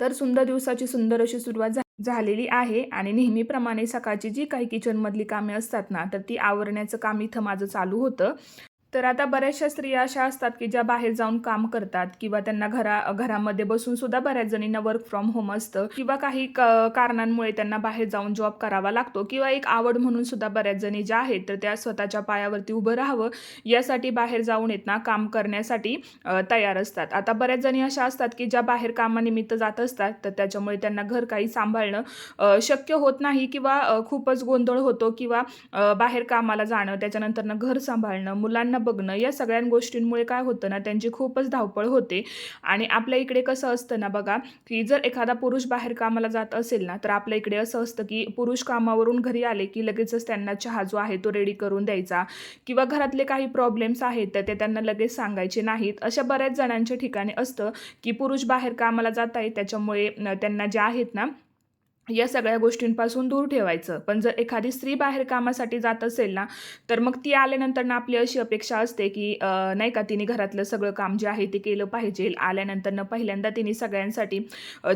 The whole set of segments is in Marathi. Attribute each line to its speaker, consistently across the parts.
Speaker 1: तर सुंदर दिवसाची सुंदर अशी सुरुवात झालेली आहे आणि नेहमीप्रमाणे सकाळची जी काही किचनमधली कामे असतात ना तर ती आवरण्याचं काम इथं माझं चालू होतं. तर आता बऱ्याचशा स्त्रिया अशा असतात की ज्या बाहेर जाऊन काम करतात किंवा त्यांना घरा घरामध्ये बसून सुद्धा बऱ्याच जणींना वर्क फ्रॉम होम असतं किंवा काही क- कारणांमुळे त्यांना बाहेर जाऊन जॉब करावा लागतो किंवा एक आवड म्हणून सुद्धा बऱ्याच जणी ज्या आहेत तर त्या स्वतःच्या पायावरती उभं राहावं. यासाठी बाहेर जाऊन येत ना काम करण्यासाठी तयार असतात. आता बऱ्याच जणी अशा असतात की ज्या बाहेर कामानिमित्त जात असतात तर त्याच्यामुळे त्यांना घर काही सांभाळणं शक्य होत नाही किंवा खूपच गोंधळ होतो किंवा बाहेर कामाला जाणं त्याच्यानंतरनं घर सांभाळणं मुलांना बघणं या सगळ्या गोष्टींमुळे काय होतं ना त्यांची खूपच धावपळ होते. आणि आपल्या इकडे कसं असतं ना बघा की जर एखादा पुरुष बाहेर कामाला जात असेल ना तर आपल्या इकडे असं असतं की पुरुष कामावरून घरी आले की लगेचच त्यांना चहा जो आहे तो रेडी करून द्यायचा. किंवा घरातले काही प्रॉब्लेम्स आहेत तर ते त्यांना लगेच सांगायचे नाहीत. अशा बऱ्याच जणांच्या ठिकाणी असतं की पुरुष बाहेर कामाला जात आहे त्याच्यामुळे त्यांना ज्या आहेत ना या सगळ्या गोष्टींपासून दूर ठेवायचं. पण जर एखादी स्त्री बाहेर कामासाठी जात असेल ना तर मग ती आल्यानंतर ना आपली अशी अपेक्षा असते की नाही का तिने घरातलं सगळं काम जे आहे ते केलं पाहिजे. आल्यानंतर न पहिल्यांदा तिने सगळ्यांसाठी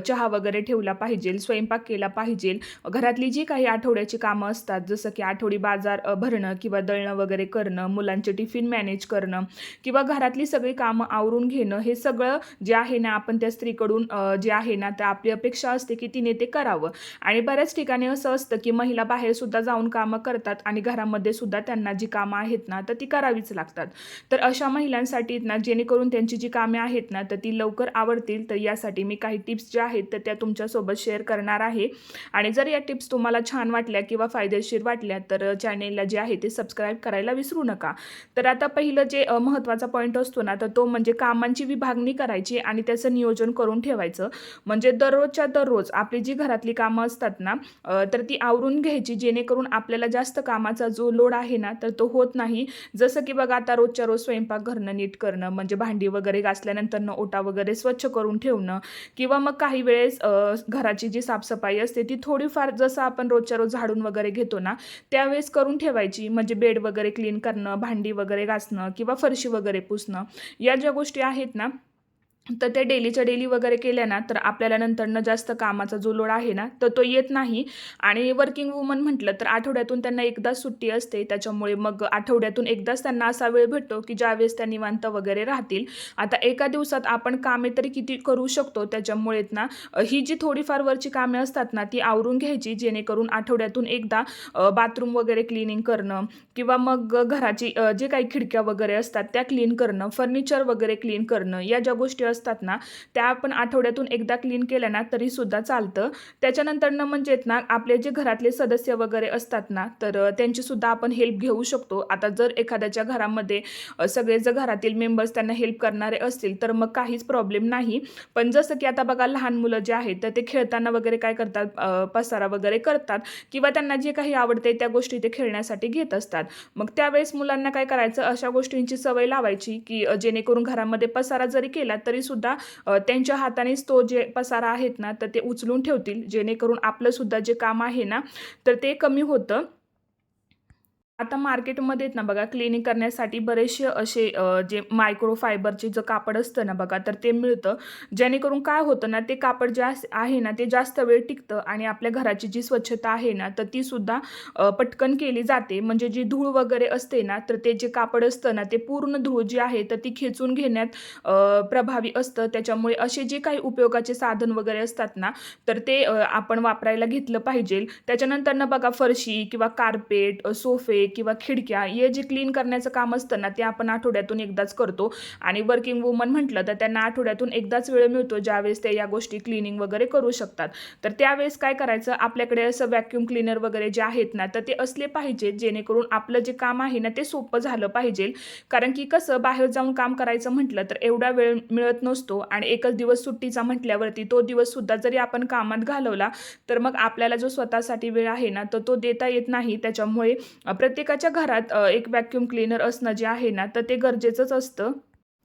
Speaker 1: चहा वगैरे ठेवला पाहिजे स्वयंपाक केला पाहिजे. घरातली जी काही आठवड्याची कामं असतात जसं की आठवडी बाजार भरणं किंवा दळणं वगैरे करणं मुलांचे टिफिन मॅनेज करणं किंवा घरातली सगळी कामं आवरून घेणं हे सगळं जे आहे ना आपण त्या स्त्रीकडून जे आहे ना तर आपली अपेक्षा असते की तिने ते करावं. आणि बऱ्याच ठिकाणी असं असतं की महिला बाहेर सुद्धा जाऊन कामं करतात आणि घरामध्ये सुद्धा त्यांना जी कामं आहेत ना तर ती करावीच लागतात. तर अशा महिलांसाठी ना जेणेकरून त्यांची जी कामे आहेत ना तर ती लवकर आवडतील. तर यासाठी मी काही टिप्स ज्या आहेत तर त्या तुमच्यासोबत शेअर करणार आहे. आणि जर या टिप्स तुम्हाला छान वाटल्या किंवा फायदेशीर वाटल्या तर चॅनेलला जे आहे ते सबस्क्राईब करायला विसरू नका. तर आता पहिलं जे महत्त्वाचा पॉईंट असतो ना तर तो म्हणजे कामांची विभागणी करायची आणि त्याचं नियोजन करून ठेवायचं. म्हणजे दररोजच्या दररोज आपली जी घरातली कामं कामं असतात ना तर ती आवरून घ्यायची जेणेकरून आपल्याला जास्त कामाचा जो लोड आहे ना तर तो होत नाही. जसं की बघा आता रोजच्या रोज स्वयंपाक घरणं नीट करणं म्हणजे भांडी वगैरे घासल्यानंतर न ओटा वगैरे स्वच्छ करून ठेवणं किंवा मग काही वेळेस घराची जी साफसफाई असते ती थोडीफार जसं आपण रोजच्या रोज झाडून वगैरे घेतो ना त्यावेळेस करून ठेवायची. म्हणजे बेड वगैरे क्लीन करणं भांडी वगैरे घासणं किंवा फरशी वगैरे पुसणं या ज्या गोष्टी आहेत ना तर ते डेलीच्या डेली वगैरे केल्या ना तर आपल्याला नंतरनं जास्त कामाचा जो लोड आहे ना तर तो येत नाही. आणि वर्किंग वुमन म्हटलं तर आठवड्यातून त्यांना एकदाच सुट्टी असते. त्याच्यामुळे मग आठवड्यातून एकदाच त्यांना असा वेळ भेटतो की ज्यावेळेस त्या निवांत वगैरे राहतील. आता एका दिवसात आपण कामे तरी किती करू शकतो त्याच्यामुळे ना ही जी थोडीफार वरची कामे असतात ना ती आवरून घ्यायची जेणेकरून आठवड्यातून एकदा बाथरूम वगैरे क्लिनिंग करणं किंवा मग घराची जे काही खिडक्या वगैरे असतात त्या क्लीन करणं फर्निचर वगैरे क्लीन करणं या ज्या गोष्टी असतात ना त्या आपण आठवड्यातून एकदा क्लीन केल्या ना तरीसुद्धा चालतं. त्याच्यानंतरनं म्हणजे ना आपले जे घरातले सदस्य वगैरे असतात ना तर त्यांची त्यांचीसुद्धा आपण हेल्प घेऊ शकतो. आता जर एखाद्याच्या घरामध्ये सगळे जर घरातील मेंबर्स त्यांना हेल्प करणारे असतील तर मग काहीच प्रॉब्लेम नाही. पण जसं की आता बघा लहान मुलं जे आहेत तर ते खेळताना वगैरे काय करतात? पसारा वगैरे करतात. किंवा त्यांना जे काही आवडते त्या गोष्टी ते खेळण्यासाठी घेत असतात. मग त्यावेळेस मुलांना काय करायचं? अशा गोष्टींची सवय लावायची की जेणेकरून घरामध्ये पसारा जरी केला तरी सुद्धा त्यांच्या हातानेच तो जे पसारा आहेत ना तर ते उचलून ठेवतील. जेणेकरून आपलं सुद्धा जे काम आहे ना तर ते कमी होतं. आता मार्केटमध्ये आहेत ना बघा क्लिनिंग करण्यासाठी बरेचसे असे जे मायक्रो फायबरचे जे कापड असतं ना बघा तर ते मिळतं. जेणेकरून काय होतं ना ते कापड जे आहे ना ते जास्त वेळ टिकतं आणि आपल्या घराची जी स्वच्छता आहे ना तर ती सुद्धा पटकन केली जाते. म्हणजे जी धूळ वगैरे असते ना तर ते जे कापड असतं ना ते पूर्ण धूळ जी आहे तर ती खेचून घेण्यात प्रभावी असतं. त्याच्यामुळे असे जे काही उपयोगाचे साधन वगैरे असतात ना तर ते आपण वापरायला घेतलं पाहिजे. त्याच्यानंतर ना बघा फरशी किंवा कार्पेट सोफे कपडे किंवा खिडक्या हे जे क्लीन करण्याचं काम असतं ना ते आपण आठवड्यातून एकदाच करतो. आणि वर्किंग वुमन म्हटलं तर त्यांना आठवड्यातून एकदाच वेळ मिळतो ज्यावेळेस ते या गोष्टी क्लिनिंग वगैरे करू शकतात. तर त्यावेळेस काय करायचं? आपल्याकडे असं व्हॅक्यूम क्लीनर वगैरे जे आहेत ना तर ते असले पाहिजेत जेणेकरून आपलं जे काम आहे ना ते सोपं झालं पाहिजे. कारण की कसं बाहेर जाऊन काम करायचं म्हटलं तर एवढा वेळ मिळत नसतो आणि एकच दिवस सुट्टीचा म्हटल्यावरती तो दिवस सुद्धा जरी आपण कामात घालवला तर मग आपल्याला जो स्वतःसाठी वेळ आहे ना तर तो देता येत नाही. त्याच्यामुळे प्रत्येक प्रत्येकाच्या घरात एक व्हॅक्यूम क्लीनर असणं जे आहे ना तर ते गरजेचंच असतं.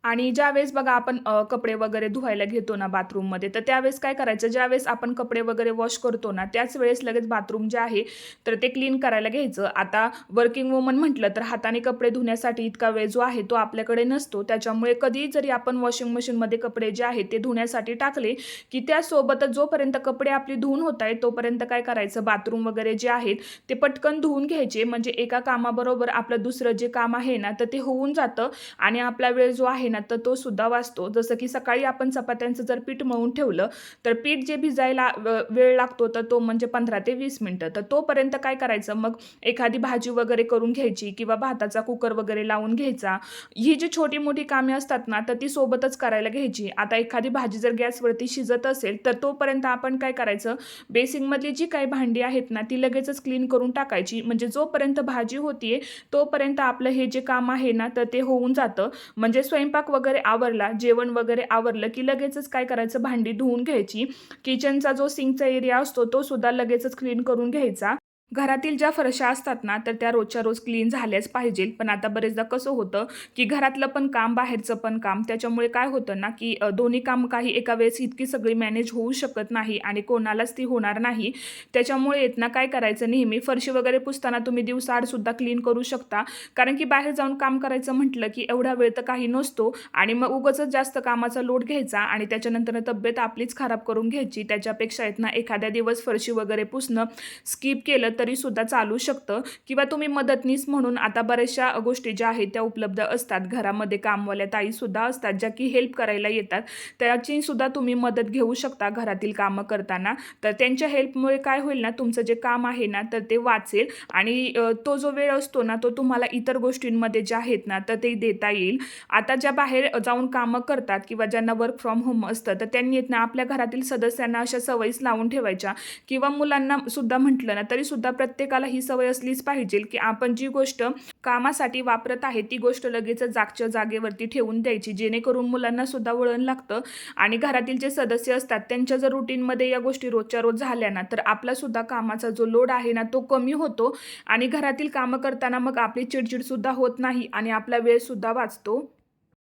Speaker 1: आणि ज्यावेळेस बघा आपण कपडे वगैरे धुवायला घेतो ना बाथरूममध्ये तर त्यावेळेस काय करायचं? ज्यावेळेस आपण कपडे वगैरे वॉश करतो ना त्याच वेळेस लगेच बाथरूम जे आहे तर ते क्लीन करायला घ्यायचं. आता वर्किंग वुमन म्हटलं तर हाताने कपडे धुण्यासाठी इतका वेळ जो आहे तो आपल्याकडे नसतो. त्याच्यामुळे कधी जरी आपण वॉशिंग मशीनमध्ये कपडे जे आहेत ते धुण्यासाठी टाकले की त्यासोबतच जोपर्यंत कपडे आपली धुवून होत आहेत तोपर्यंत काय करायचं? बाथरूम वगैरे जे आहेत ते पटकन धुवून घ्यायचे. म्हणजे एका कामाबरोबर आपलं दुसरं जे काम आहे ना तर ते होऊन जातं. आणि आपला वेळ जो आहे ना तर तो सुद्धा वाचतो. जसं की सकाळी आपण चपात्यांचं जर पीठ मळून ठेवलं तर पीठ जे भिजायला वेळ लागतो तर तो म्हणजे पंधरा ते वीस मिनटं. तर तोपर्यंत काय करायचं? मग एखादी भाजी वगैरे करून घ्यायची किंवा भाताचा कुकर वगैरे लावून घ्यायचा. ही जी छोटी मोठी कामे असतात ना तर ती सोबतच करायला घ्यायची. आता एखादी भाजी जर गॅसवरती शिजत असेल तर तोपर्यंत आपण काय करायचं? बेसिंगमधली जी काही भांडी आहेत ना ती लगेचच क्लीन करून टाकायची. म्हणजे जोपर्यंत भाजी होतीये तोपर्यंत आपलं हे जे काम आहे ना तर ते होऊन जातं. म्हणजे स्वयंपाक वगैरे आवरला जेवण वगैरे आवरलं की लगेचच काय करायचं? भांडी धुवून घ्यायची. किचनचा जो सिंकचा एरिया असतो तो सुद्धा लगेचच क्लीन करून घ्यायचा. घरातील ज्या फरशा असतात ना तर त्या रोजच्या रोज क्लीन झाल्याच पाहिजेत पण आता बरेचदा कसं होतं की घरातलं पण काम बाहेरचं पण काम त्याच्यामुळे काय होतं ना की दोन्ही काम काही एका वेळेस इतकी सगळी मॅनेज होऊ शकत नाही आणि कोणालाच ती होणार नाही. त्याच्यामुळे येत ना काय करायचं नेहमी? फरशी वगैरे पुसताना तुम्ही दिवसाआड सुद्धा क्लीन करू शकता. कारण की बाहेर जाऊन काम करायचं म्हटलं की एवढा वेळ तर काही नसतो आणि मग उगाच जास्त कामाचा लोड घ्यायचा आणि त्याच्यानंतर तब्येत आपलीच खराब करून घ्यायची. त्याच्यापेक्षा येत ना एखाद्या दिवस फरशी वगैरे पुसणं स्किप केलं तरी सुद्धा चालू शकतं. किंवा तुम्ही मदतनीस म्हणून आता बऱ्याचशा गोष्टी ज्या आहेत त्या उपलब्ध असतात. घरामध्ये कामवाल्या ताईसुद्धा असतात ज्या की हेल्प करायला येतात. त्याची सुद्धा तुम्ही मदत घेऊ शकता घरातील कामं करताना. तर त्यांच्या हेल्पमुळे काय होईल ना तुमचं जे काम आहे ना तर ते वाचेल. आणि तो जो वेळ असतो ना तो तुम्हाला इतर गोष्टींमध्ये जे आहेत ना तर ते देता येईल. आता ज्या बाहेर जाऊन कामं करतात किंवा ज्यांना वर्क फ्रॉम होम असतं तर त्यांनी येत ना आपल्या घरातील सदस्यांना अशा सवयीच लावून ठेवायच्या. किंवा मुलांना सुद्धा म्हटलं ना तरीसुद्धा सुद्धा प्रत्येकाला ही सवय असलीच पाहिजे की आपण जी गोष्ट कामासाठी वापरत आहे ती गोष्ट लगेच जागच्या जागेवरती ठेवून द्यायची जेणेकरून मुलांना सुद्धा वळण लागतं. आणि घरातील जे सदस्य असतात त्यांच्या जर रुटीनमध्ये या गोष्टी रोजच्या रोज झाल्या ना तर आपला सुद्धा कामाचा जो लोड आहे ना तो कमी होतो. आणि घरातील कामं करताना मग आपली चिडचिड सुद्धा होत नाही आणि आपला वेळ सुद्धा वाचतो.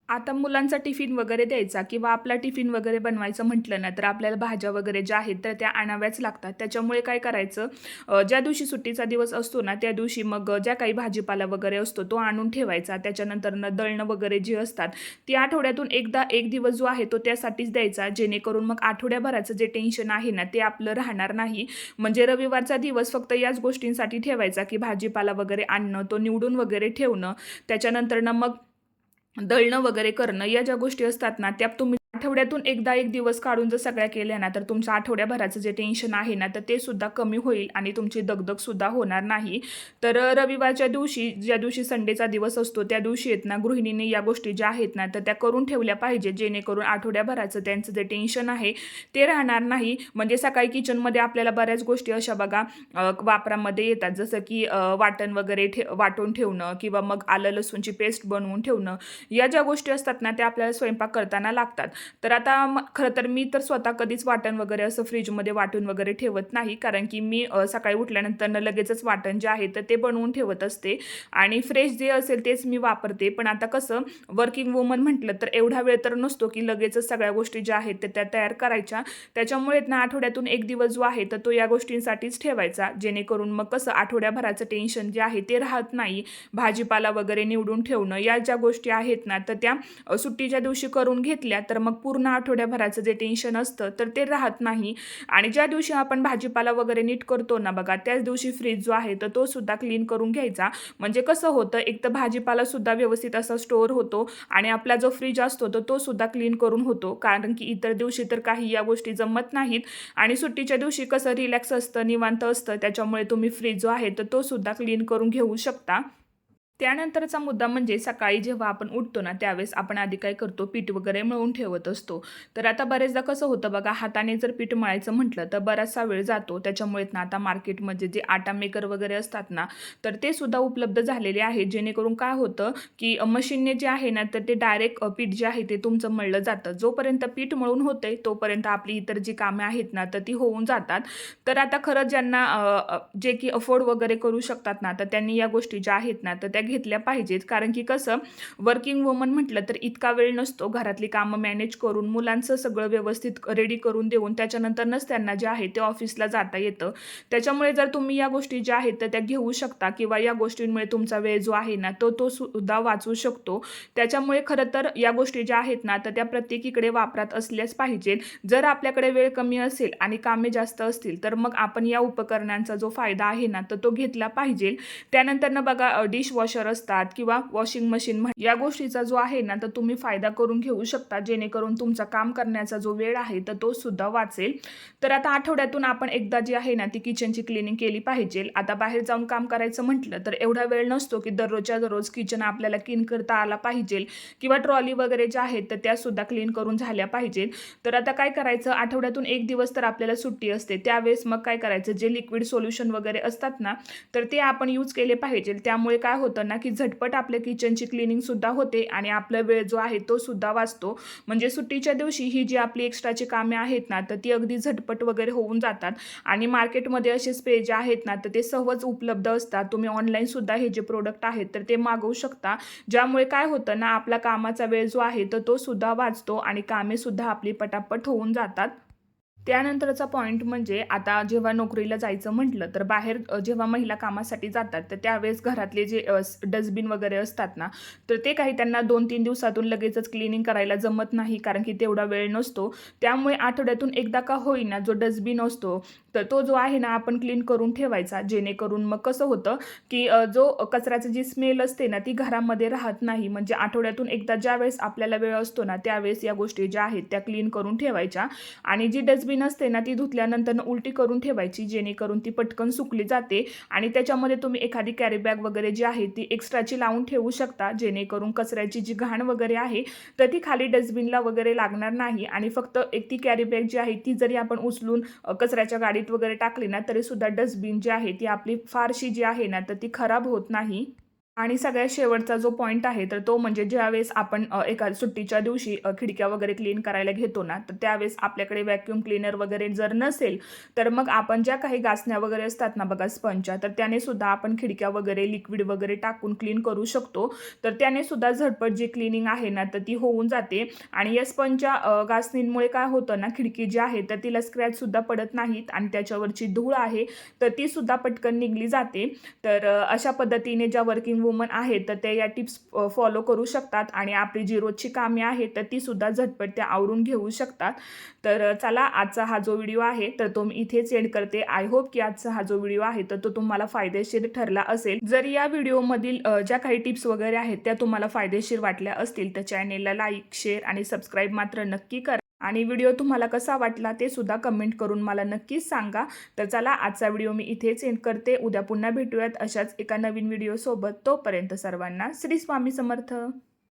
Speaker 1: आता मुलांचा टिफिन वगैरे द्यायचा किंवा आपला टिफिन वगैरे बनवायचं म्हटलं ना तर आपल्याला भाज्या वगैरे ज्या आहेत तर त्या आणाव्याच लागतात. त्याच्यामुळे काय करायचं ज्या दिवशी सुट्टीचा दिवस असतो ना त्या दिवशी मग ज्या काही भाजीपाला वगैरे असतो तो आणून ठेवायचा. त्याच्यानंतर न दळणं वगैरे जी असतात ती आठवड्यातून एकदा एक दिवस जो आहे तो त्यासाठीच द्यायचा. जेणेकरून मग आठवड्याभराचं जे टेन्शन आहे ना ते आपलं राहणार नाही. म्हणजे रविवारचा दिवस फक्त याच गोष्टींसाठी ठेवायचा की भाजीपाला वगैरे आणणं तो निवडून वगैरे ठेवणं. त्याच्यानंतर मग दळणं वगैरे करणं या ज्या गोष्टी असतात ना त्या तुम्ही आठवड्यातून एकदा एक दिवस काढून जर सगळ्या केल्या ना तर तुमचं आठवड्याभराचं जे टेन्शन आहे ना तर ते सुद्धा कमी होईल आणि तुमची दगदगसुद्धा होणार नाही. तर रविवारच्या दिवशी ज्या दिवशी संडेचा दिवस असतो त्या दिवशी येत ना गृहिणीने या गोष्टी ज्या आहेत ना तर त्या करून ठेवल्या पाहिजे जेणेकरून आठवड्याभराचं त्यांचं जे टेन्शन आहे ते राहणार नाही. म्हणजे सकाळी किचनमध्ये आपल्याला बऱ्याच गोष्टी अशा बघा वापरामध्ये येतात. जसं की वाटण वगैरे ठे वाटून ठेवणं किंवा मग आलं लसूणची पेस्ट बनवून ठेवणं. या ज्या गोष्टी असतात ना त्या आपल्याला स्वयंपाक करताना लागतात. तर आता खरं तर मी तर स्वतः कधीच वाटण वगैरे असं फ्रीजमध्ये वाटून वगैरे ठेवत नाही. कारण की मी सकाळी उठल्यानंतर लगेचच वाटण जे आहे तर ते बनवून ठेवत असते. आणि फ्रेश जे असेल तेच मी वापरते. पण आता कसं वर्किंग वुमन म्हटलं तर एवढा वेळ तर नसतो की लगेचच सगळ्या गोष्टी ज्या आहेत त्या त्या तयार करायच्या. त्याच्यामुळे ना आठवड्यातून एक दिवस जो आहे तर तो या गोष्टींसाठीच ठेवायचा. जेणेकरून मग कसं आठवड्याभराचं टेन्शन जे आहे ते राहत नाही. भाजीपाला वगैरे निवडून ठेवणं या ज्या गोष्टी आहेत ना तर त्या सुट्टीच्या दिवशी करून घेतल्या तर मग पूर्ण आठवड्याभराचं जे टेन्शन असतं तर ते राहत नाही. आणि ज्या दिवशी आपण भाजीपाला वगैरे नीट करतो ना बघा त्याच दिवशी फ्रीज जो आहे तर तो सुद्धा क्लीन करून घ्यायचा. म्हणजे कसं होतं एक तर भाजीपाला सुद्धा व्यवस्थित असा स्टोअर होतो आणि आपला जो फ्रीज असतो तर तो सुद्धा क्लीन करून होतो. कारण की इतर दिवशी तर काही या गोष्टी जमत नाहीत. आणि सुट्टीच्या दिवशी कसं रिलॅक्स असतं निवांत असतं त्याच्यामुळे तुम्ही फ्रीज जो आहे तर तो सुद्धा क्लीन करून घेऊ शकता. त्यानंतरचा मुद्दा म्हणजे सकाळी जेव्हा आपण उठतो ना त्यावेळेस आपण आधी काय करतो? पीठ वगैरे मळून ठेवत असतो. तर आता बरेचदा कसं होतं बघा हाताने जर पीठ मळायचं म्हटलं तर बराचसा वेळ जातो. त्याच्यामुळे ना आता मार्केटमध्ये जे आटा मेकर वगैरे असतात ना तर ते सुद्धा उपलब्ध झालेले आहेत जेणेकरून काय होतं की मशीनने जे आहे ना तर ते डायरेक्ट पीठ जे आहे ते तुमचं मळलं जातं. जोपर्यंत पीठ मळून होते तोपर्यंत आपली इतर जी कामे आहेत ना तर ती होऊन जातात. तर आता खरं ज्यांना जे की अफोर्ड वगैरे करू शकतात ना तर त्यांनी या गोष्टी ज्या आहेत ना तर त्या घेतल्या पाहिजेत. कारण की कसं वर्किंग वुमन म्हटलं तर इतका वेळ नसतो घरातली कामं मॅनेज करून मुलांचं सगळं व्यवस्थित रेडी करून देऊन त्याच्यानंतरच त्यांना जे आहे ते ऑफिसला जाता येतं. त्याच्यामुळे जर तुम्ही या गोष्टी ज्या आहेत तर त्या घेऊ शकता किंवा या गोष्टींमुळे तुमचा वेळ जो आहे ना तो तो सुद्धा वाचू शकतो. त्याच्यामुळे खरं तर या गोष्टी ज्या आहेत ना तर त्या प्रत्येकीकडे वापरात असल्याच पाहिजेत. जर आपल्याकडे वेळ कमी असेल आणि कामे जास्त असतील तर मग आपण या उपकरणांचा जो फायदा आहे ना तर तो घेतला पाहिजे त्यानंतर ना बघा डिश वॉशर असतात किंवा वॉशिंग मशीन या गोष्टीचा जो आहे ना तर तुम्ही फायदा करून घेऊ शकता. जेणेकरून तुमचा काम करण्याचा जो वेळ आहे तर तो सुद्धा वाचेल. तर आता आठवड्यातून आपण एकदा जी आहे ना ती किचनची क्लिनिंग केली पाहिजे. आता बाहेर जाऊन काम करायचं म्हटलं तर एवढा वेळ नसतो की दररोजच्या दररोज किचन आपल्याला क्लीन करता आला पाहिजे किंवा ट्रॉली वगैरे ज्या आहेत तर त्या सुद्धा क्लीन करून झाल्या पाहिजेत तर आता काय करायचं? आठवड्यातून एक दिवस तर आपल्याला सुट्टी असते. त्यावेळेस मग काय करायचं? जे लिक्विड सोल्युशन वगैरे असतात ना तर ते आपण यूज केले पाहिजे. त्यामुळे काय होतं ना की झटपट आपल्या किचनची क्लिनिंग सुद्धा होते आणि आपला वेळ जो आहे तो सुद्धा वाचतो. म्हणजे सुट्टीच्या दिवशी ही जी आपली एक्स्ट्राची कामे आहेत ना तर ती अगदी झटपट वगैरे होऊन जातात. आणि मार्केटमध्ये असे स्प्रे जे आहेत ना तर ते सहज उपलब्ध असतात. तुम्ही ऑनलाईन सुद्धा हे जे प्रोडक्ट आहेत तर ते मागवू शकता. ज्यामुळे काय होतं ना आपला कामाचा वेळ जो आहे तर तो सुद्धा वाचतो आणि कामे सुद्धा आपली पटापट होऊन जातात. त्यानंतरचा पॉईंट म्हणजे आता जेव्हा नोकरीला जायचं म्हटलं तर बाहेर जेव्हा महिला कामासाठी जातात तर त्यावेळेस घरातले जे डस्टबिन वगैरे असतात ना तर ते काही त्यांना दोन तीन दिवसातून लगेचच क्लिनिंग करायला जमत नाही कारण की तेवढा वेळ नसतो. त्यामुळे आठवड्यातून एकदा का होईना जो डस्टबिन असतो तर तो जो आहे ना आपण क्लीन करून ठेवायचा. जेणेकरून मग कसं होतं की जो कचऱ्याची जी स्मेल असते ना ती घरामध्ये राहत नाही. म्हणजे आठवड्यातून एकदा ज्या वेळेस आपल्याला वेळ असतो ना त्यावेळेस या गोष्टी ज्या आहेत त्या क्लीन करून ठेवायच्या. आणि जी डस्टबिन असते ना ती धुतल्यानंतर उलटी करून ठेवायची जेणेकरून ती पटकन सुकली जाते. आणि त्याच्यामध्ये तुम्ही एखादी कॅरी बॅग वगैरे जी आहे ती एक्स्ट्राची लावून ठेवू शकता जेणेकरून कचऱ्याची जी घाण वगैरे आहे तर ती खाली डस्टबिनला वगैरे लागणार नाही. आणि फक्त एक ती कॅरी बॅग जी आहे ती जरी आपण उचलून कचऱ्याच्या गाडीत वगैरे टाकली ना तरीसुद्धा डस्टबिन जी आहे ती आपली फारशी जी आहे ना तर ती खराब होत नाही. आणि सगळ्यात शेवटचा जो पॉईंट आहे तर तो म्हणजे ज्यावेळेस आपण एका सुट्टीच्या दिवशी खिडक्या वगैरे क्लीन करायला घेतो ना तर त्यावेळेस आपल्याकडे व्हॅक्यूम क्लीनर वगैरे जर नसेल तर मग आपण ज्या काही गासण्या वगैरे असतात ना बघा स्पंजच्या तर त्याने सुद्धा आपण खिडक्या वगैरे लिक्विड वगैरे टाकून क्लीन करू शकतो. तर त्याने सुद्धा झटपट जी क्लिनिंग आहे ना तर ती होऊन जाते. आणि या स्पंजच्या गासणींमुळे काय होतं ना खिडकी जी आहे तर तिला स्क्रॅचसुद्धा पडत नाहीत आणि त्याच्यावरची धूळ आहे तर ती सुद्धा पटकन निघली जाते. तर अशा पद्धतीने ज्या वर्किंग वुमन आहेत तर ते या टिप्स फॉलो करू शकतात. आणि आपली जी रोजची कामे आहेत तर ती सुद्धा झटपट त्या आवरून घेऊ शकतात. तर चला आजचा हा जो व्हिडिओ आहे तर तो मी इथेच एंड करते. आय होप की आजचा हा जो व्हिडिओ आहे तर तो तुम्हाला फायदेशीर ठरला असेल. जर या व्हिडिओमधील ज्या काही टिप्स वगैरे आहेत त्या तुम्हाला फायदेशीर वाटल्या असतील तर चॅनेलला लाईक शेअर आणि सबस्क्राईब मात्र नक्की करा. आणि व्हिडिओ तुम्हाला कसा वाटला ते सुद्धा कमेंट करून मला नक्कीच सांगा. तर चला आजचा व्हिडिओ मी इथेच एंड करते. उद्या पुन्हा भेटूयात अशाच एका नवीन व्हिडिओसोबत. तोपर्यंत सर्वांना श्री स्वामी समर्थ.